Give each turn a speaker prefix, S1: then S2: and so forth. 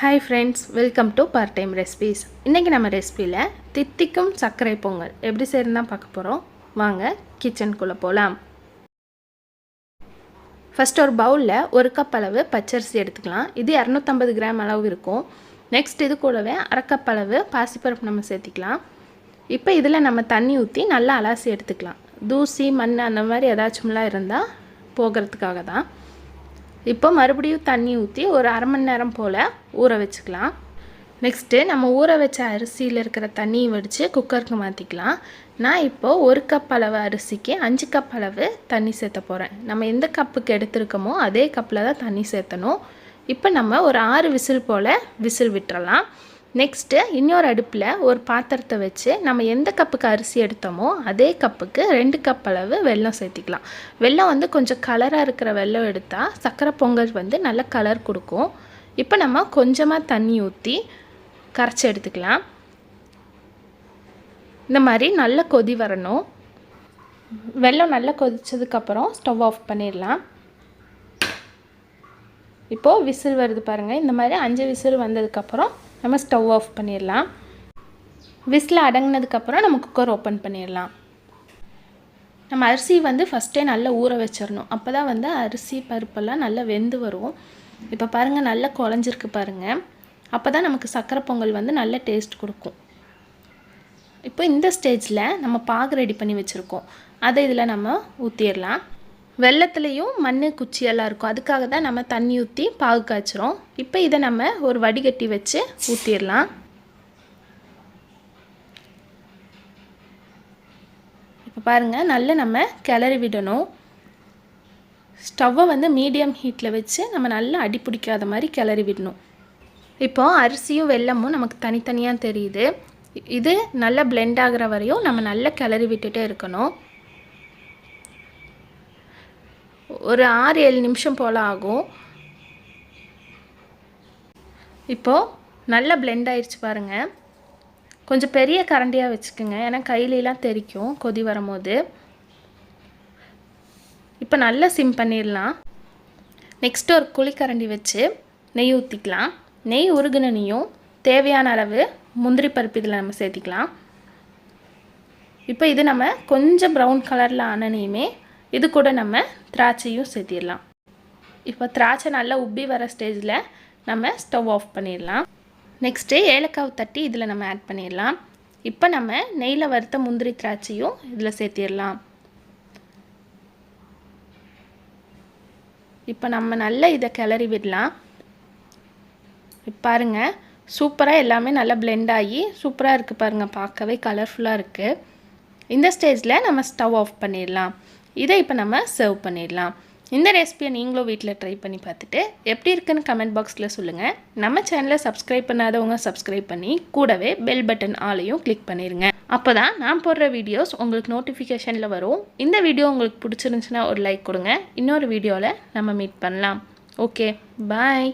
S1: Hi friends welcome to part time recipes இன்றைக்கி நம்ம ரெசிபியில் தித்திக்கும் சர்க்கரை பொங்கல். எப்படி செய்யணும் தான் பார்க்க போகிறோம் வாங்க கிச்சனுக்குள்ளே போகலாம் ஃபஸ்ட் ஒரு பவுலில் ஒரு கப் அளவு பச்சரிசி எடுத்துக்கலாம். இது இரநூத்தம்பது கிராம் அளவு இருக்கும். நெக்ஸ்ட் இது கூடவே அரைக்கப் அளவு பாசிப்பருப்பு நம்ம சேர்த்திக்கலாம். இப்போ இதில் நம்ம தண்ணி ஊற்றி நல்லா அலாசி எடுத்துக்கலாம். தூசி மண் அந்த மாதிரி ஏதாச்சும்லாம் இருந்தால் போகிறதுக்காக தான். இப்போ மறுபடியும் தண்ணி ஊற்றி ஒரு அரை மணி நேரம் போல் ஊற வச்சுக்கலாம். நெக்ஸ்ட்டு நம்ம ஊற வச்ச அரிசியில் இருக்கிற தண்ணியை வடித்து குக்கருக்கு மாற்றிக்கலாம் நான் இப்போது ஒரு கப் அளவு அரிசிக்கு அஞ்சு கப் அளவு தண்ணி சேர்த்த போகிறேன் நம்ம எந்த கப்புக்கு எடுத்திருக்கோமோ அதே கப்பில் தான் தண்ணி சேர்த்தணும். இப்போ நம்ம ஒரு ஆறு விசில் போல் விசில் விட்டுறலாம். நெக்ஸ்ட்டு இன்னொரு அடுப்பில் ஒரு பாத்திரத்தை வச்சு நம்ம எந்த கப்புக்கு அரிசி எடுத்தோமோ அதே கப்புக்கு ரெண்டு கப் அளவு வெல்லம் சேர்த்திக்கலாம். வெல்லம் வந்து கொஞ்சம் கலராக இருக்கிற வெல்லம் எடுத்தால் சக்கரை பொங்கல் வந்து நல்ல கலர் கொடுக்கும். இப்போ நம்ம கொஞ்சமாக தண்ணி ஊற்றி கரைச்சி எடுத்துக்கலாம். இந்த மாதிரி நல்ல கொதி வரணும். வெல்லம் நல்லா கொதித்ததுக்கப்புறம் ஸ்டவ் ஆஃப் பண்ணிடலாம். இப்போது விசில் வருது பாருங்கள் இந்த மாதிரி அஞ்சு விசில் வந்ததுக்கப்புறம் நம்ம ஸ்டவ் ஆஃப் பண்ணிடலாம் விசில் அடங்கினதுக்கப்புறம் நம்ம குக்கர் ஓப்பன் பண்ணிடலாம் நம்ம அரிசி வந்து ஃபஸ்ட்டே நல்லா ஊற வச்சிடணும் அப்போ தான் வந்து அரிசி பருப்பெல்லாம் நல்லா வெந்து வரும். இப்போ பாருங்கள் நல்லா குழஞ்சிருக்கு பாருங்கள் அப்போ தான் நமக்கு சக்கரை பொங்கல் வந்து நல்ல டேஸ்ட் கொடுக்கும். இப்போ இந்த ஸ்டேஜில் நம்ம பாகு ரெடி பண்ணி வச்சுருக்கோம். அதை இதில் நம்ம ஊற்றிடலாம் வெள்ளத்துலேயும் மண் குச்சியெல்லாம் இருக்கும். அதுக்காக தான் நம்ம தண்ணி ஊற்றி பாகு காய்ச்சிரும் இப்போ இதை நம்ம ஒரு வடிகட்டி வச்சு ஊற்றிடலாம் இப்போ பாருங்கள் நல்லா நம்ம கிளறி விடணும். ஸ்டவ்வை வந்து மீடியம் ஹீட்டில் வச்சு நம்ம நல்லா அடி பிடிக்காத மாதிரி கிளறி விடணும். இப்போ அரிசியும் வெள்ளமும் நமக்கு தனித்தனியாக தெரியுது. இது நல்லா பிளெண்ட் ஆகிற வரையும் நம்ம நல்லா கிளறி விட்டுட்டே இருக்கணும். ஒரு ஆறு ஏழு நிமிஷம் போல் ஆகும். இப்போது நல்லா பிளெண்ட் ஆயிடுச்சு பாருங்கள் கொஞ்சம் பெரிய கரண்டியாக வச்சுக்கோங்க. ஏன்னா கையிலலாம் தெரிக்கும் கொதி வரும்போது. இப்போ நல்லா சிம் பண்ணிடலாம். நெக்ஸ்ட்டு ஒரு குழிக்கரண்டி வச்சு நெய் ஊற்றிக்கலாம் நெய் உருகுனனையும் தேவையான அளவு முந்திரி பருப்பு இதில் நம்ம சேர்த்திக்கலாம். இப்போ இது நம்ம கொஞ்சம் ப்ரௌன் கலரில் ஆனனையுமே இது கூட நம்ம திராட்சையும் சேர்த்திடலாம். இப்போ திராட்சை நல்லா உப்பி வர ஸ்டேஜில் நம்ம ஸ்டவ் ஆஃப் பண்ணிடலாம். நெக்ஸ்ட்டு ஏலக்காவை தட்டி இதில் நம்ம ஆட் பண்ணிடலாம். இப்போ நம்ம நெய்யில் வறுத்த முந்திரி திராட்சையும் இதில் சேர்த்திடலாம். இப்போ நம்ம நல்லா இதை கிளறி விடலாம். பாருங்கள் சூப்பராக எல்லாமே நல்லா பிளெண்ட் ஆகி சூப்பராக இருக்குது பாருங்கள் பார்க்கவே கலர்ஃபுல்லாக இருக்குது இந்த ஸ்டேஜில் நம்ம ஸ்டவ் ஆஃப் பண்ணிடலாம். இதை இப்போ நம்ம சர்வ் பண்ணிடலாம். இந்த ரெசிபியை நீங்களும் வீட்டில் ட்ரை பண்ணி பார்த்துட்டு எப்படி இருக்குன்னு கமெண்ட் பாக்ஸில் சொல்லுங்கள் நம்ம சேனலை சப்ஸ்கிரைப் பண்ணாதவங்க சப்ஸ்கிரைப் பண்ணி கூடவே பெல் பட்டன் ஆலையும் கிளிக் பண்ணிடுங்க அப்போ தான் நான் போடுற வீடியோஸ் உங்களுக்கு நோட்டிஃபிகேஷனில் வரும். இந்த வீடியோ உங்களுக்கு பிடிச்சிருந்துச்சுன்னா ஒரு லைக் கொடுங்க. இன்னொரு வீடியோவில் நம்ம மீட் பண்ணலாம். Okay bye